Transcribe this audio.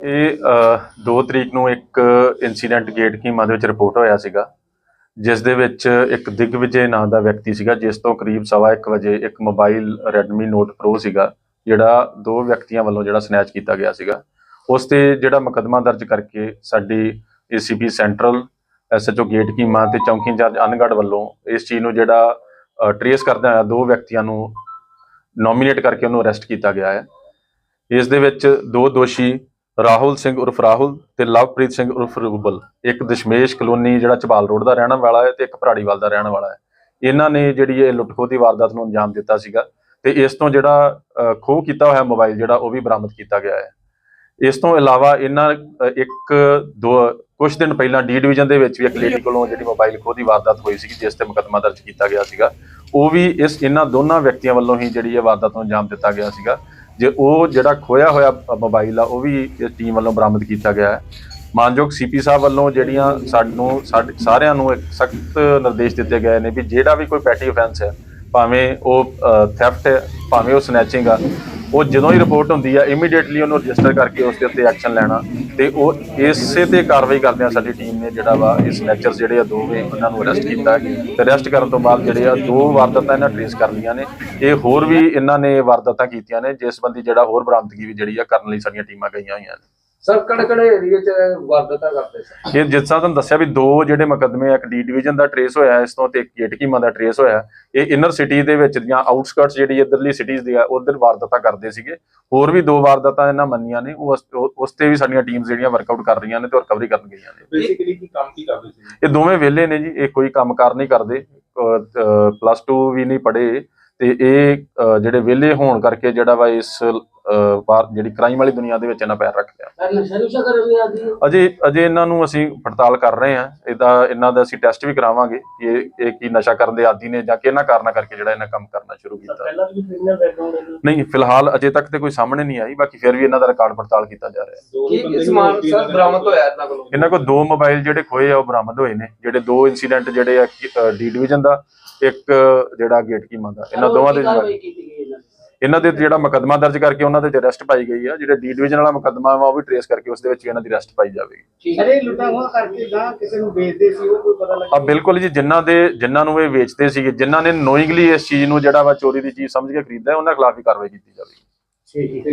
ਇਹ 2 ਤਰੀਕ ਨੂੰ ਇੱਕ ਇਨਸੀਡੈਂਟ ਗੇਟ ਕੀਮਾ ਦੇ ਵਿੱਚ ਰਿਪੋਰਟ ਹੋਇਆ ਸੀਗਾ, ਜਿਸ ਦੇ ਵਿੱਚ ਇੱਕ ਦਿਗਵਿਜੇ ਨਾਂ ਦਾ ਵਿਅਕਤੀ ਸੀਗਾ, ਜਿਸ ਤੋਂ ਕਰੀਬ ਸਵਾ ਇੱਕ ਵਜੇ ਇੱਕ ਮੋਬਾਈਲ Redmi Note Pro ਸੀਗਾ, ਜਿਹੜਾ ਦੋ ਵਿਅਕਤੀਆਂ ਵੱਲੋਂ ਜਿਹੜਾ ਸਨੈਚ ਕੀਤਾ ਗਿਆ ਸੀਗਾ। ਉਸ ਤੇ ਜਿਹੜਾ ਮੁਕੱਦਮਾ ਦਰਜ ਕਰਕੇ ਸਾਡੀ ACP central SHO gate Hakima ਤੇ ਚੌਂਕੀ ਇੰਚਾਰਜ ਅਨਗੜ ਵੱਲੋਂ ਇਸ ਚੀਜ਼ ਨੂੰ ਜਿਹੜਾ ਟਰੇਸ ਕਰਦਾ ਹੋਇਆ ਦੋ ਵਿਅਕਤੀਆਂ ਨੂੰ ਨੋਮੀਨੇਟ ਕਰਕੇ ਉਹਨੂੰ ਅਰੈਸਟ ਕੀਤਾ ਗਿਆ ਹੈ। ਇਸ ਦੇ ਵਿੱਚ ਦੋ ਦੋਸ਼ੀ ਰਾਹੁਲ ਸਿੰਘ ਉਰਫ ਰਾਹੁਲ ਤੇ ਲਵਪ੍ਰੀਤ ਸਿੰਘ ਉਰਫ ਰੂਬਲ। ਇੱਕ ਦਸ਼ਮੇਸ਼ ਕਲੋਨੀ ਜਿਹੜਾ ਚਬਾਲ ਰੋਡ ਦਾ ਰਹਿਣ ਵਾਲਾ ਹੈ ਤੇ ਇੱਕ ਭਰਾੜੀਵਾਲ ਦਾ ਰਹਿਣ ਵਾਲਾ ਹੈ। ਇਹਨਾਂ ਨੇ ਜਿਹੜੀ ਇਹ ਲੁੱਟਖੋ ਦੀ ਵਾਰਦਾਤ ਨੂੰ ਅੰਜਾਮ ਦਿੱਤਾ ਸੀਗਾ ਤੇ ਇਸ ਤੋਂ ਜਿਹੜਾ ਖੋਹ ਕੀਤਾ ਹੋਇਆ ਮੋਬਾਈਲ ਜਿਹੜਾ ਉਹ ਵੀ ਬਰਾਮਦ ਕੀਤਾ ਗਿਆ ਹੈ। ਇਸ ਤੋਂ ਇਲਾਵਾ ਇਹਨਾਂ ਇੱਕ, ਦੋ ਕੁਝ ਦਿਨ ਪਹਿਲਾਂ ਡੀ ਡਿਵੀਜ਼ਨ ਦੇ ਵਿੱਚ ਵੀ ਇੱਕ ਲੇਡੀ ਕੋਲੋਂ ਜਿਹੜੀ ਮੋਬਾਈਲ ਖੋਹ ਦੀ ਵਾਰਦਾਤ ਹੋਈ ਸੀ ਜਿਸ ਤੇ ਮੁਕੱਦਮਾ ਦਰਜ ਕੀਤਾ ਗਿਆ ਸੀਗਾ। ਉਹ ਵੀ ਇਸ, ਇਹਨਾਂ ਦੋਨਾਂ ਵਿਅਕਤੀਆਂ ਵੱਲੋਂ ਹੀ ਜਿਹੜੀ ਇਹ ਵਾਰਦਾਤ ਨੂੰ ਅੰਜਾਮ ਦਿੱਤਾ ਗਿਆ ਸੀਗਾ। ਜੇ ਉਹ ਜਿਹੜਾ ਖੋਇਆ ਹੋਇਆ ਮੋਬਾਈਲ ਆ, ਉਹ ਵੀ ਇਸ ਟੀਮ ਵੱਲੋਂ ਬਰਾਮਦ ਕੀਤਾ ਗਿਆ ਹੈ। ਮਾਨਯੋਗ ਸੀਪੀ ਸਾਹਿਬ ਵੱਲੋਂ ਜਿਹੜੀਆਂ ਸਾਨੂੰ, ਸਾਡੇ ਸਾਰਿਆਂ ਨੂੰ ਇੱਕ ਸਖਤ ਨਿਰਦੇਸ਼ ਦਿੱਤੇ ਗਏ ਨੇ ਵੀ ਜਿਹੜਾ ਵੀ ਕੋਈ ਪੈਟੀ ਅਫੈਂਸ ਹੈ, ਭਾਵੇਂ ਉਹ ਥੈਫਟ ਹੈ, ਭਾਵੇਂ ਉਹ ਸਨੈਚਿੰਗ ਆ, ਉਹ ਜਦੋਂ ਹੀ ਰਿਪੋਰਟ ਹੁੰਦੀ ਆ ਇਮੀਡੀਏਟਲੀ ਉਹਨੂੰ ਰਜਿਸਟਰ ਕਰਕੇ ਉਸ ਦੇ ਉੱਤੇ ਐਕਸ਼ਨ ਲੈਣਾ। ਤੇ ਉਹ ਇਸੇ ਤੇ ਕਾਰਵਾਈ ਕਰਦਿਆਂ ਸਾਡੀ ਟੀਮ ਨੇ ਜਿਹੜਾ ਵਾ ਇਹ ਸਨੈਚਰਸ ਜਿਹੜੇ ਆ ਦੋਵੇਂ ਉਹਨਾਂ ਨੂੰ ਅਰੈਸਟ ਕੀਤਾ ਤੇ ਅਰੈਸਟ ਕਰਨ ਤੋਂ ਬਾਅਦ ਜਿਹੜੇ ਆ ਦੋ ਵਾਰਦਾਤਾਂ ਇਹਨਾਂ ਟ੍ਰੇਸ ਕਰ ਲਈਆਂ ਨੇ। ਇਹ ਹੋਰ ਵੀ ਇਹਨਾਂ ਨੇ ਵਾਰਦਾਤਾਂ ਕੀਤੀਆਂ ਨੇ, ਜਿਸ ਸੰਬੰਧੀ ਜਿਹੜਾ ਹੋਰ ਬਰਾਮਦਗੀ ਵੀ ਜਿਹੜੀ ਆ ਕਰਨ ਲਈ ਸਾਡੀਆਂ ਟੀਮਾਂ ਗਈਆਂ ਹੋਈਆਂ ਨੇ। ਸਰ ਕਿਹੜੇ ਕਿਹੜੇ ਏਰੀਆ ਚ ਵਾਰਦਾਤਾਂ ਕਰਦੇ ਸਰ ਇਹ ਜਿਸ ਤਰ੍ਹਾਂ ਤੁਹਾਨੂੰ ਦੱਸਿਆ ਵੀ ਦੋ ਜਿਹੜੇ ਮੁਕੱਦਮੇ ਆ, ਇੱਕ ਡੀ ਡਿਵੀਜ਼ਨ ਦਾ ਟਰੇਸ ਹੋਇਆ ਇਸ ਤੋਂ ਤੇ ਇੱਕ ਗੇਟ ਕੀਮਾ ਦਾ ਟਰੇਸ ਹੋਇਆ। ਇਹ ਇਨਰ ਸਿਟੀ ਦੇ ਵਿੱਚ ਦੀਆਂ ਆਊਟਸਕਰਟਸ ਜਿਹੜੀ ਇਧਰਲੀ ਸਿਟੀਜ਼ ਦੀ ਆ ਉਧਰ ਵਾਰਦਾਤਾਂ ਕਰਦੇ ਸੀਗੇ। ਹੋਰ ਵੀ ਦੋ ਵਾਰਦਾਤਾਂ ਇਹਨਾਂ ਮੰਨੀਆਂ ਨੇ ਉਸ ਉਹ- ਉਸ ਤੇ ਵੀ ਸਾਡੀਆਂ ਟੀਮਸ ਜਿਹੜੀਆਂ ਵਰਕਆਊਟ ਕਰ ਰਹੀਆਂ ਨੇ ਤੇ ਰਿਕਵਰੀ ਕਰਨ ਗਈਆਂ ਨੇ। ਬੇਸਿਕਲੀ ਕੀ ਕੰਮ ਕੀ ਕਰਦੇ ਸੀ? ਇਹ ਦੋਵੇਂ ਵਿਹਲੇ ਨੇ ਜੀ ਇਹ ਕੋਈ ਕੰਮਕਾਰ ਨਹੀਂ ਕਰਦੇ ਪਲੱਸ 2 ਵੀ ਨਹੀਂ ਪੜ੍ਹੇ। ਤੇ ਇਹ ਅਹ, ਜਿਹੜੇ ਵਿਹਲੇ ਹੋਣ ਕਰਕੇ ਜਿਹੜਾ ਵਾ ਇਸ ਬਾਹਰ ਜਿਹੜੀ ਕ੍ਰਾਈਮ ਵਾਲੀ ਦੁਨੀਆ ਦੇ ਵਿੱਚ ਇਹਨਾਂ ਪੈਰ ਰੱਖ ਲਿਆ ਅਜੇ ਅਜੇ ਇਹਨਾਂ ਨੂੰ ਅਸੀਂ ਪੜਤਾਲ ਕਰ ਰਹੇ ਹਾਂ। ਇਹਦਾ ਇਹਨਾਂ ਦਾ ਅਸੀਂ ਟੈਸਟ ਵੀ ਕਰਾਵਾਂਗੇ ਕਿ ਇਹ ਇਹ ਕੀ ਨਸ਼ਾ ਕਰਨ ਦੇ ਆਦੀ ਨੇ ਜਾਂ ਕਿਹਨਾਂ ਕਾਰਨਾਂ ਕਰਕੇ ਜਿਹੜਾ ਇਹਨਾਂ ਕੰਮ ਕਰਨਾ ਸ਼ੁਰੂ ਕੀਤਾ। ਪਹਿਲਾਂ ਵੀ ਕ੍ਰਿਮੀਨਲ ਬੈਕਗ੍ਰਾਉਂਡ ਹੈ ਨਹੀਂ ਫਿਲਹਾਲ ਅਜੇ ਤੱਕ ਤੇ ਕੋਈ ਸਾਹਮਣੇ ਨਹੀਂ ਆਈ ਬਾਕੀ ਫਿਰ ਵੀ ਇਹਨਾਂ ਦਾ ਰਿਕਾਰਡ ਪੜਤਾਲ ਕੀਤਾ ਜਾ ਰਿਹਾ ਹੈ। ਸਮਾਨ ਸਰ ਬਰਾਮਦ ਹੋਇਆ ਇਹਨਾਂ ਕੋਲੋਂ? ਇਹਨਾਂ ਕੋਲ ਦੋ ਮੋਬਾਈਲ ਜਿਹੜੇ ਖੋਏ ਆ ਉਹ ਬਰਾਮਦ ਹੋਏ ਨੇ। ਜਿਹੜੇ ਦੋ ਇਨਸੀਡੈਂਟ ਜਿਹੜੇ ਆ ਡੀ ਡਿਵੀਜ਼ਨ ਦਾ ਇੱਕ ਜਿਹੜਾ ਗੇਟ ਕੀਮਾ ਦਾ ਇਹਨਾਂ ਦੋਵਾਂ ਦੇ ਇਹਨਾਂ ਦੀ? ਜਿਹੜਾ ਮੁਕੱਦਮਾ ਦਰਜ ਕਰਕੇ ਉਹਨਾਂ ਦੇ ਅਰੈਸਟ ਪਾਈ ਗਈ ਆ ਜਿਹੜੇ ਡੀ ਡਿਵੀਜ਼ਨ ਵਾਲਾ ਮੁਕੱਦਮਾ ਵਾ ਉਹ ਵੀ ਟਰੇਸ ਕਰਕੇ ਉਸ ਦੇ ਵਿੱਚ ਇਹਨਾਂ ਦੀ ਅਰੈਸਟ ਪਾਈ ਜਾਵੇਗੀ। ਠੀਕ ਹੈ। ਅਰੇ ਲੁੱਟਾ ਹੋਆ ਕਰਕੇ ਗਾਂ ਕਿਸੇ ਨੂੰ ਵੇਚਦੇ ਸੀ ਉਹ ਕੋਈ ਪਤਾ ਲੱਗਾ ਆ ਬਿਲਕੁਲ ਜੀ ਜਿਨ੍ਹਾਂ ਦੇ ਜਿਨ੍ਹਾਂ ਨੂੰ ਇਹ ਵੇਚਦੇ ਸੀਗੇ ਜਿਨ੍ਹਾਂ ਨੇ ਨੋਇੰਗਲੀ ਇਸ ਚੀਜ਼ ਨੂੰ ਜਿਹੜਾ ਵਾ ਚੋਰੀ ਦੀ ਚੀਜ਼ ਸਮਝ ਕੇ ਖਰੀਦਦਾ ਉਹਨਾਂ ਖਿਲਾਫ ਵੀ ਕਾਰਵਾਈ ਕੀਤੀ ਜਾਵੇਗੀ। ਠੀਕ